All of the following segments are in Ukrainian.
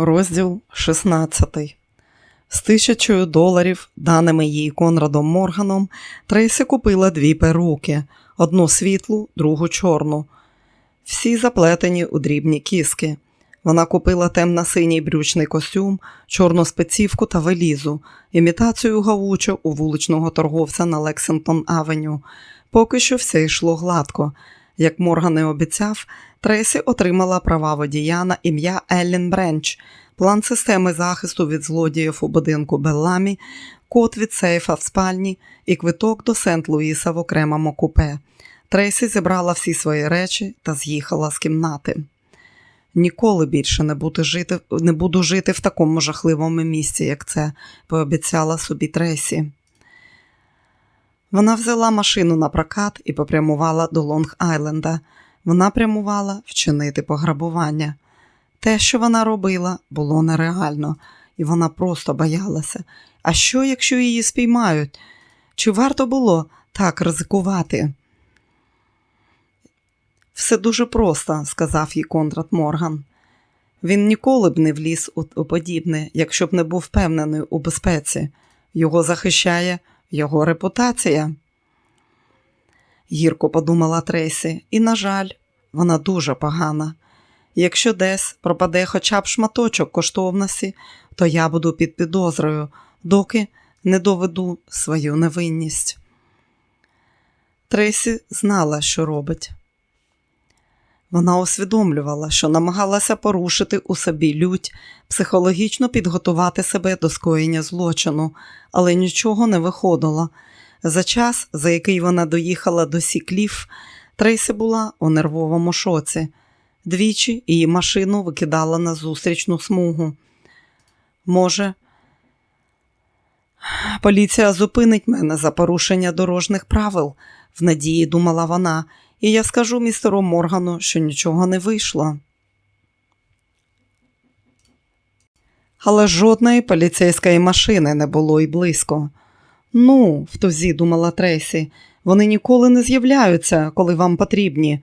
Розділ 16 З тисячою доларів, даними їй Конрадом Морганом, Трейсі купила дві перуки: одну світлу, другу чорну. Всі заплетені у дрібні кіски. Вона купила темно-синій брючний костюм, чорну спецівку та велізу, імітацію гавучо у вуличного торговця на Лексингтон Авеню. Поки що все йшло гладко. Як Морган і обіцяв, Тресі отримала права водія на ім'я Еллен Бренч, план системи захисту від злодіїв у будинку Белламі, код від сейфа в спальні і квиток до Сент-Луїса в окремому купе. Трейсі зібрала всі свої речі та з'їхала з кімнати. Ніколи більше не, буду жити, не буду жити в такому жахливому місці, як це, пообіцяла собі Тресі. Вона взяла машину на прокат і попрямувала до Лонг-Айленда. Вона прямувала вчинити пограбування. Те, що вона робила, було нереально, і вона просто боялася. А що, якщо її спіймають? Чи варто було так ризикувати? Все дуже просто, сказав їй Конрад Морган. Він ніколи б не вліз у подібне, якщо б не був впевнений у безпеці. Його захищає його репутація. Гірко подумала Трейсі, і, на жаль, вона дуже погана. Якщо десь пропаде хоча б шматочок коштовності, то я буду під підозрою, доки не доведу свою невинність. Трейсі знала, що робить. Вона усвідомлювала, що намагалася порушити у собі лють, психологічно підготувати себе до скоєння злочину, але нічого не виходило. За час, за який вона доїхала до Сікліф, Трейсі була у нервовому шоці. Двічі її машину викидала на зустрічну смугу. Може, поліція зупинить мене за порушення дорожніх правил, в надії думала вона, і я скажу містеру Моргану, що нічого не вийшло. Але жодної поліцейської машини не було й близько. Ну, в тузі думала Тресі, вони ніколи не з'являються, коли вам потрібні.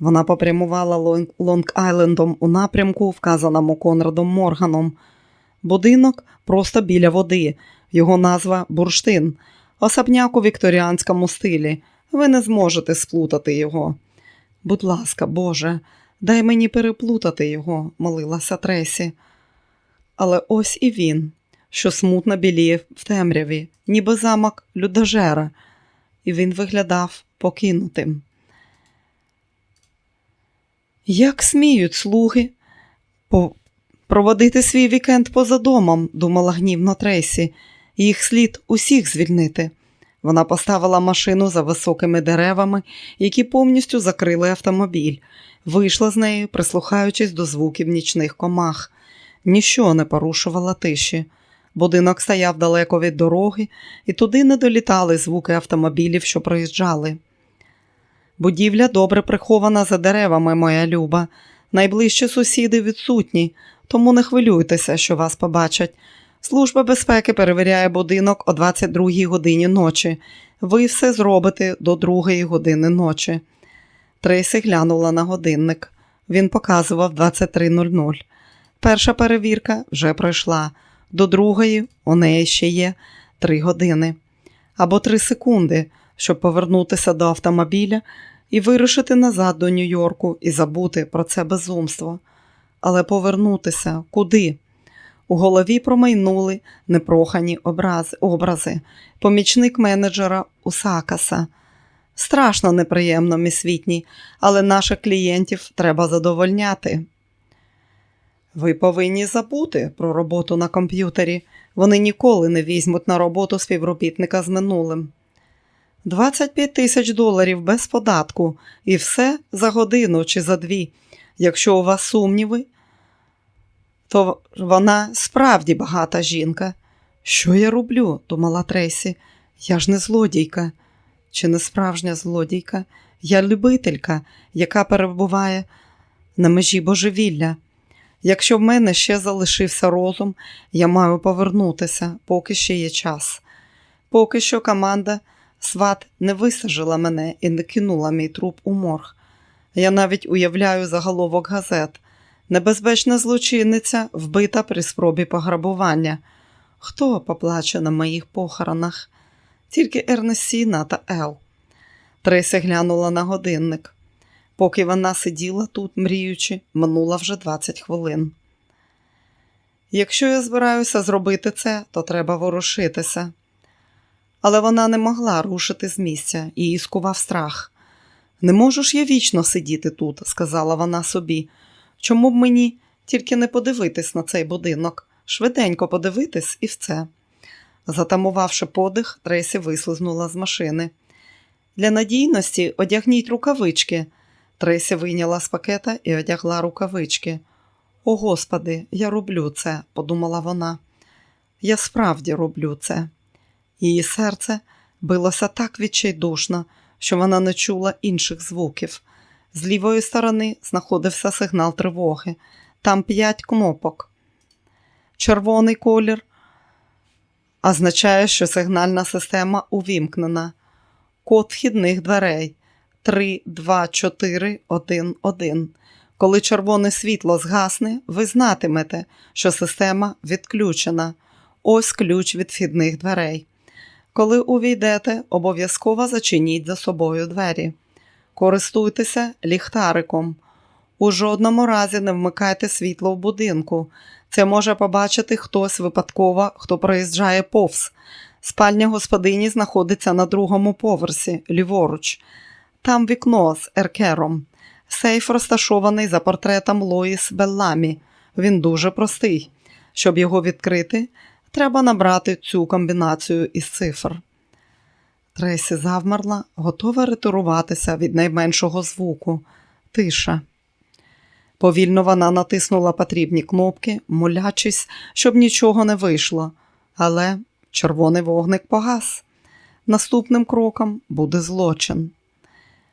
Вона попрямувала Лонг-Айлендом у напрямку, вказаному Конрадом Морганом. Будинок просто біля води, його назва бурштин, особняк у вікторіанському стилі. Ви не зможете сплутати його. Будь ласка, Боже, дай мені переплутати його, молилася Тресі. Але ось і він, що смутно біліє в темряві, ніби замок людожера, і він виглядав покинутим. Як сміють слуги проводити свій вікенд поза домом, думала гнівно Трейсі, їх слід усіх звільнити. Вона поставила машину за високими деревами, які повністю закрили автомобіль, вийшла з нею, прислухаючись до звуків нічних комах. Ніщо не порушувала тиші. Будинок стояв далеко від дороги, і туди не долітали звуки автомобілів, що проїжджали. Будівля добре прихована за деревами, моя люба. Найближчі сусіди відсутні, тому не хвилюйтеся, що вас побачать. Служба безпеки перевіряє будинок о 22 годині ночі. Ви все зробите до 2 години ночі. Трейсі глянула на годинник. Він показував 23.00. Перша перевірка вже пройшла. До другої у неї ще є 3 години або 3 секунди, щоб повернутися до автомобіля і вирушити назад до Нью-Йорку і забути про це безумство. Але повернутися куди? У голові промайнули непрохані образи, помічник менеджера Усакаса. Страшно неприємно, місвітній, але наших клієнтів треба задовольняти. Ви повинні забути про роботу на комп'ютері. Вони ніколи не візьмуть на роботу співробітника з минулим. 25 тисяч доларів без податку і все за годину чи за дві. Якщо у вас сумніви, то вона справді багата жінка. Що я роблю? думала Тресі. Я ж не злодійка, чи не справжня злодійка, я любителька, яка перебуває на межі божевілля. Якщо в мене ще залишився розум, я маю повернутися, поки ще є час. Поки що команда сват не висажила мене і не кинула мій труп у морг. Я навіть уявляю заголовок газет. Небезпечна злочинниця вбита при спробі пограбування. Хто поплаче на моїх похоронах? Тільки Ернестіна та Ел. Тресі глянула на годинник. Поки вона сиділа тут, мріючи, минуло вже 20 хвилин. Якщо я збираюся зробити це, то треба ворушитися. Але вона не могла рушити з місця, її скував страх. Не можу ж я вічно сидіти тут, сказала вона собі. Чому б мені тільки не подивитись на цей будинок, швиденько подивитись і все. Затамувавши подих, Тресі вислизнула з машини. Для надійності одягніть рукавички. Тресі вийняла з пакета і одягла рукавички. О, Господи, я роблю це, подумала вона. Я справді роблю це. Її серце билося так відчайдушно, що вона не чула інших звуків. З лівої сторони знаходився сигнал тривоги. Там п'ять кнопок. Червоний колір означає, що сигнальна система увімкнена. Код вхідних дверей 3, 2, 4, 1, 1. Коли червоне світло згасне, ви знатимете, що система відключена. Ось ключ від вхідних дверей. Коли увійдете, обов'язково зачиніть за собою двері. Користуйтеся ліхтариком. У жодному разі не вмикайте світло в будинку. Це може побачити хтось випадково, хто проїжджає повз. Спальня господині знаходиться на другому поверсі, ліворуч. Там вікно з еркером. Сейф розташований за портретом Лоїс Белламі. Він дуже простий. Щоб його відкрити, треба набрати цю комбінацію із цифр. Тресі завмерла, готова ретуруватися від найменшого звуку. Тиша. Повільно вона натиснула потрібні кнопки, молячись, щоб нічого не вийшло. Але червоний вогник погас. Наступним кроком буде злочин.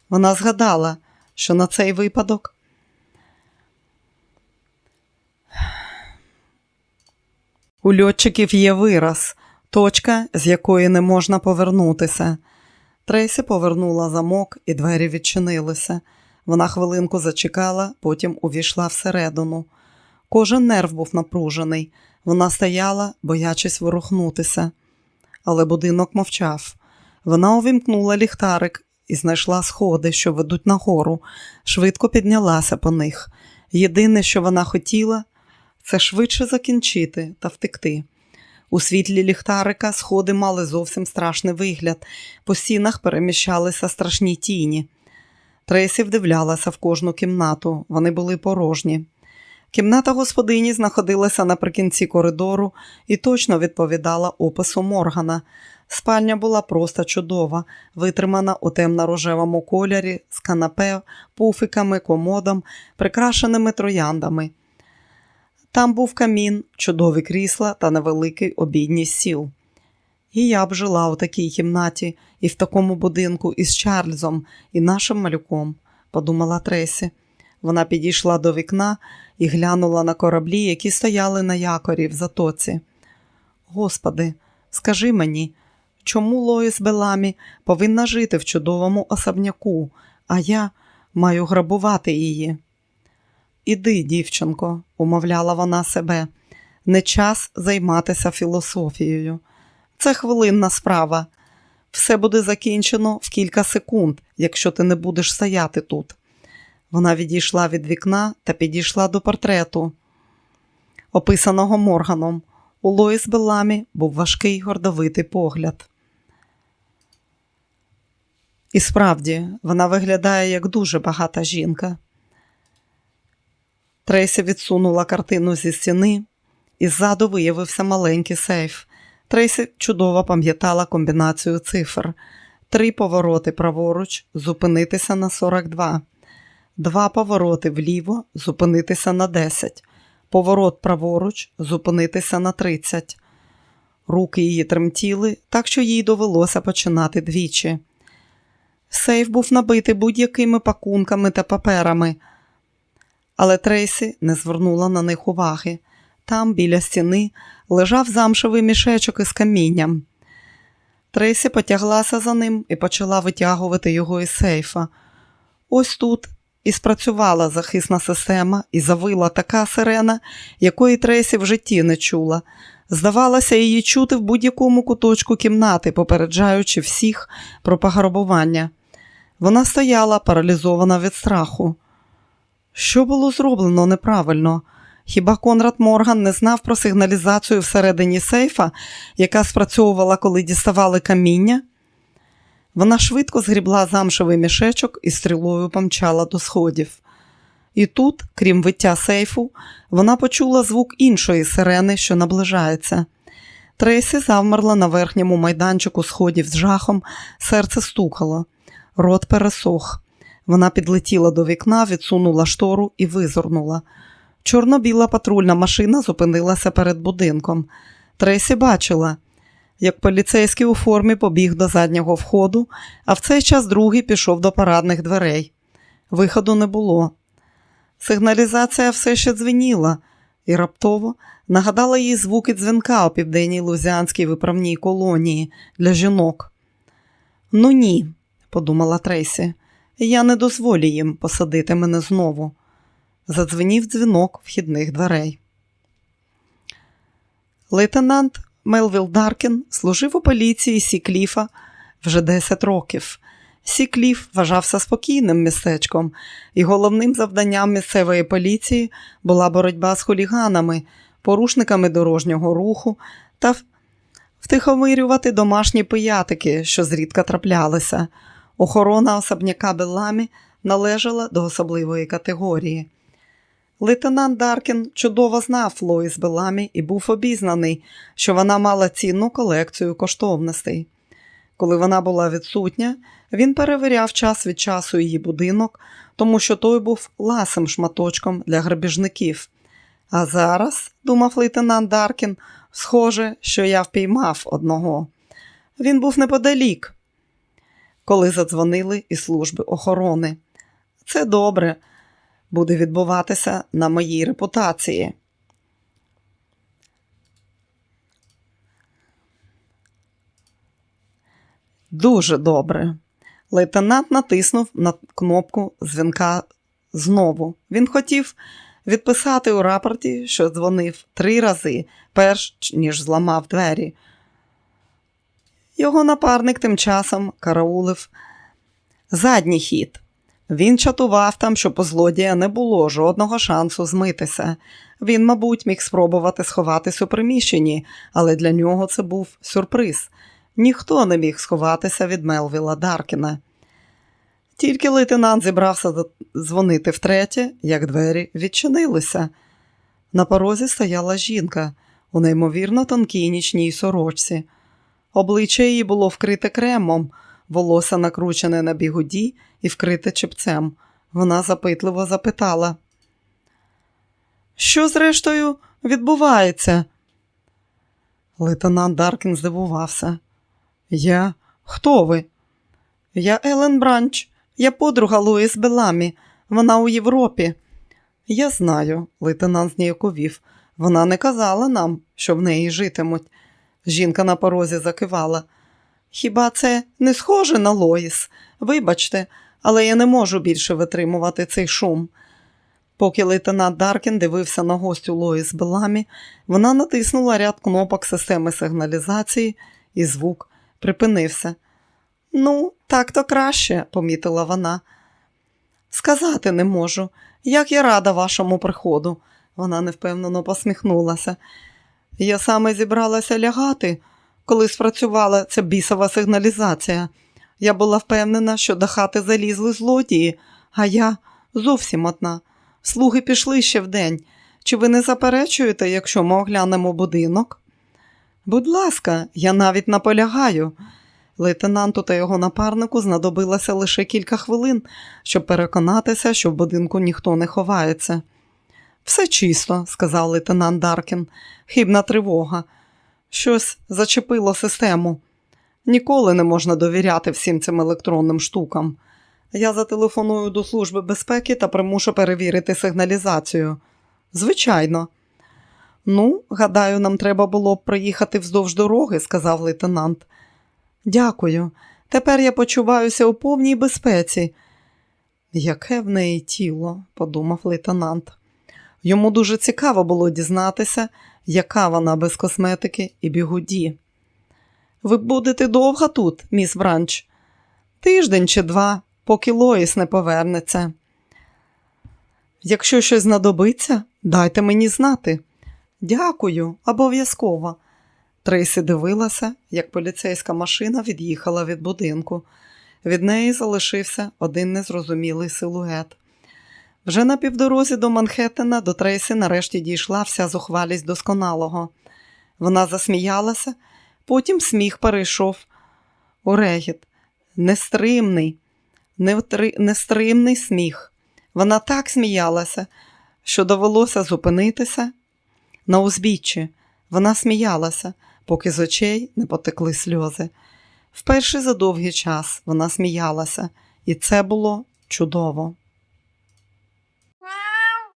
Вона згадала, що на цей випадок у льотчиків є вираз, точка, з якої не можна повернутися. Трейсі повернула замок, і двері відчинилися. Вона хвилинку зачекала, потім увійшла всередину. Кожен нерв був напружений. Вона стояла, боячись ворухнутися. Але будинок мовчав. Вона увімкнула ліхтарик і знайшла сходи, що ведуть нагору, швидко піднялася по них. Єдине, що вона хотіла, це швидше закінчити та втекти. У світлі ліхтарика сходи мали зовсім страшний вигляд, по стінах переміщалися страшні тіні. Тресі вдивлялася в кожну кімнату, вони були порожні. Кімната господині знаходилася наприкінці коридору і точно відповідала опису Моргана. Спальня була просто чудова, витримана у темно-рожевому кольорі з канапе, пуфиками, комодом, прикрашеними трояндами. Там був камін, чудові крісла та невеликий обідній стіл. І я б жила у такій кімнаті і в такому будинку із Чарльзом і нашим малюком, подумала Тресі. Вона підійшла до вікна і глянула на кораблі, які стояли на якорі в затоці. Господи, скажи мені, чому Лоїс Беламі повинна жити в чудовому особняку, а я маю грабувати її? Іди, дівчинко, умовляла вона себе, не час займатися філософією. Це хвилинна справа. Все буде закінчено в кілька секунд, якщо ти не будеш стояти тут. Вона відійшла від вікна та підійшла до портрету, описаного Морганом. У Лоїс Беламі був важкий гордовитий погляд. І справді, вона виглядає як дуже багата жінка. Трейсі відсунула картину зі стіни, і ззаду виявився маленький сейф. Трейсі чудово пам'ятала комбінацію цифр. Три повороти праворуч, зупинитися на 42. Два повороти вліво, зупинитися на 10. Поворот праворуч, зупинитися на 30. Руки її тремтіли, так що їй довелося починати двічі. Сейф був набитий будь-якими пакунками та паперами, але Трейсі не звернула на них уваги. Там, біля стіни, лежав замшевий мішечок із камінням. Трейсі потяглася за ним і почала витягувати його із сейфа. Ось тут і спрацювала захисна система, і завила така сирена, якої Тресі в житті не чула. Здавалося, її чути в будь-якому куточку кімнати, попереджаючи всіх про пограбування. Вона стояла, паралізована від страху. Що було зроблено неправильно? Хіба Конрад Морган не знав про сигналізацію всередині сейфа, яка спрацьовувала, коли діставали каміння? Вона швидко згрібла замшевий мішечок і стрілою помчала до сходів. І тут, крім виття сейфу, вона почула звук іншої сирени, що наближається. Трейсі завмерла на верхньому майданчику сходів з жахом, серце стукало, рот пересох. Вона підлетіла до вікна, відсунула штору і визирнула. Чорно-біла патрульна машина зупинилася перед будинком. Тресі бачила, як поліцейський у формі побіг до заднього входу, а в цей час другий пішов до парадних дверей. Виходу не було. Сигналізація все ще дзвеніла і раптово нагадала їй звуки дзвінка у південній лузянській виправній колонії для жінок. Ну ні, подумала Трейсі, я не дозволю їм посадити мене знову. Задзвенів дзвінок вхідних дверей. Лейтенант Мелвіл Даркін служив у поліції Сікліфа вже 10 років. Сікліф вважався спокійним містечком, і головним завданням місцевої поліції була боротьба з хуліганами, порушниками дорожнього руху та втихомирювати домашні пиятики, що зрідка траплялися. Охорона особняка Белламі належала до особливої категорії. Лейтенант Даркін чудово знав Лоїс Беламі і був обізнаний, що вона мала цінну колекцію коштовностей. Коли вона була відсутня, він перевіряв час від часу її будинок, тому що той був ласим шматочком для грабіжників. А зараз, думав лейтенант Даркін, схоже, що я впіймав одного. Він був неподалік, коли задзвонили із служби охорони. Це добре буде відбуватися на моїй репутації. Дуже добре. Лейтенант натиснув на кнопку дзвінка знову. Він хотів відписати у рапорті, що дзвонив три рази, перш ніж зламав двері. Його напарник тим часом караулив задній хід. Він чатував там, що по злодія не було жодного шансу змитися. Він, мабуть, міг спробувати сховатись у приміщенні, але для нього це був сюрприз. Ніхто не міг сховатися від Мелвіла Даркіна. Тільки лейтенант зібрався дзвонити втретє, як двері відчинилися. На порозі стояла жінка у неймовірно тонкій нічній сорочці. Обличчя її було вкрите кремом, волосся накручене на бігуді і вкрите чепцем. Вона запитливо запитала. Що, зрештою, відбувається? Лейтенант Даркін здивувався. Я? Хто ви? Я Елен Бранч, я подруга Луїс Беламі. Вона у Європі. Я знаю, лейтенант зніяковів. Вона не казала нам, що в неї житимуть. Жінка на порозі закивала. Хіба це не схоже на Лоїс? Вибачте, але я не можу більше витримувати цей шум. Поки лейтенант Даркін дивився на гостю Лоїс Беламі, вона натиснула ряд кнопок системи сигналізації, і звук припинився. Ну, так то краще, помітила вона. Сказати не можу, як я рада вашому приходу. Вона невпевнено посміхнулася. Я саме зібралася лягати, коли спрацювала ця бісова сигналізація. Я була впевнена, що до хати залізли злодії, а я зовсім одна. Слуги пішли ще вдень. Чи ви не заперечуєте, якщо ми оглянемо будинок? Будь ласка, я навіть наполягаю. Лейтенанту та його напарнику знадобилося лише кілька хвилин, щоб переконатися, що в будинку ніхто не ховається. Все чисто, сказав лейтенант Даркін, хибна тривога. Щось зачепило систему. Ніколи не можна довіряти всім цим електронним штукам. Я зателефоную до Служби безпеки та примушу перевірити сигналізацію. Звичайно. Ну, гадаю, нам треба було б проїхати вздовж дороги, сказав лейтенант. Дякую. Тепер я почуваюся у повній безпеці. Яке в неї тіло, подумав лейтенант. Йому дуже цікаво було дізнатися, яка вона без косметики і бігуді. Ви будете довго тут, міс Бранч? Тиждень чи два, поки Лоїс не повернеться. Якщо щось знадобиться, дайте мені знати. Дякую, обов'язково. Трейсі дивилася, як поліцейська машина від'їхала від будинку. Від неї залишився один незрозумілий силует. Вже на півдорозі до Манхеттена до Трейсі нарешті дійшла вся зухвалість досконалого. Вона засміялася, потім сміх перейшов у регіт. Нестримний, невтри... нестримний сміх. Вона так сміялася, що довелося зупинитися на узбіччі. Вона сміялася, поки з очей не потекли сльози. Вперше за довгий час вона сміялася, і це було чудово.